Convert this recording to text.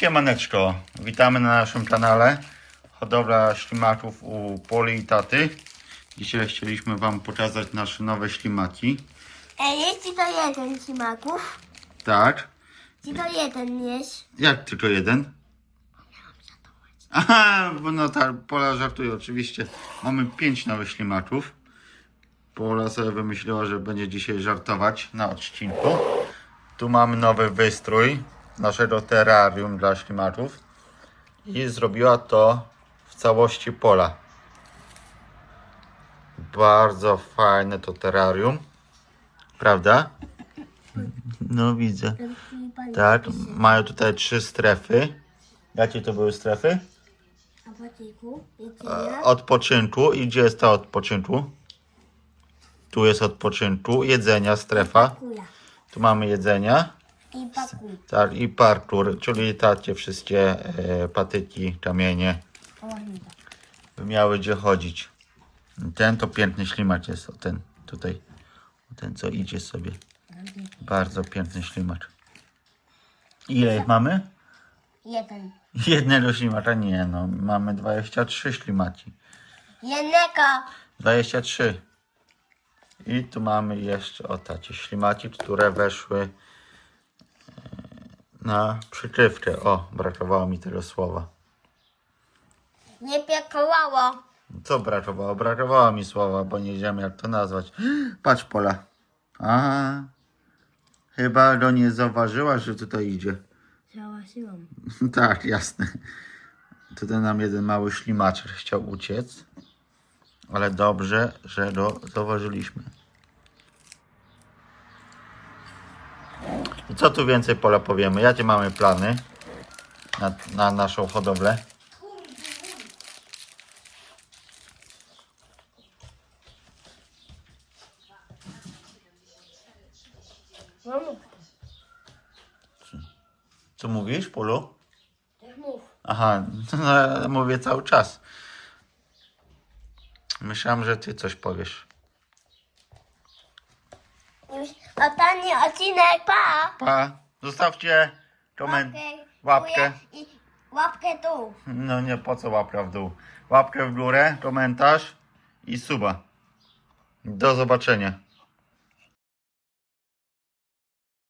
Siemaneczko, witamy na naszym kanale Hodowla ślimaków u Poli i Taty. Dzisiaj chcieliśmy Wam pokazać nasze nowe ślimaki. Ej, jest tylko jeden ślimaków. Tak, Tylko jeden jest. jak tylko jeden? Aha, bo no tak, Pola żartuje oczywiście. Mamy pięć nowych ślimaków. Pola sobie wymyśliła, że będzie dzisiaj żartować na odcinku. Tu mamy nowy wystrój naszego terrarium dla ślimaków. I zrobiła to w całości Pola. Bardzo fajne to terrarium. Prawda? No widzę. Tak, mają tutaj trzy strefy. Jakie to były strefy? E, Odpoczynku. I gdzie jest ta odpoczynku? Tu jest odpoczynku, jedzenia, strefa. Tu mamy jedzenia. I pakuj. Tak, i parkour, czyli takie wszystkie e, patyki, kamienie, to. by miały gdzie chodzić. Ten to piękny ślimacz jest, o ten tutaj. O ten co idzie sobie. Bardzo piękny ślimacz. Ile ich mamy? Jeden. Jednego ślimacza? Nie no, mamy 23 ślimaci. Jednego. 23. I tu mamy jeszcze o tacie ślimaki, które weszły na przykrywkę. O, brakowało mi tego słowa. Nie piekowało. Co brakowało? Brakowało mi słowa, bo nie wiedziałem jak to nazwać. Patrz pola. A, chyba go nie zauważyła, że tutaj idzie. Załasiłam. tak, jasne. Tutaj nam jeden mały ślimaczek chciał uciec. Ale dobrze, że go zauważyliśmy. I co tu więcej pola powiemy? Jakie mamy plany na, na naszą hodowlę? No. Co mówisz, Polu? Też mów. Aha, no, mówię cały czas. Myślałem, że ty coś powiesz. Ostatni odcinek, pa! Pa, zostawcie koment... Łapkę. łapkę. I łapkę tu. No nie, po co łapka w dół? Łapkę w górę, komentarz i suba. Do zobaczenia.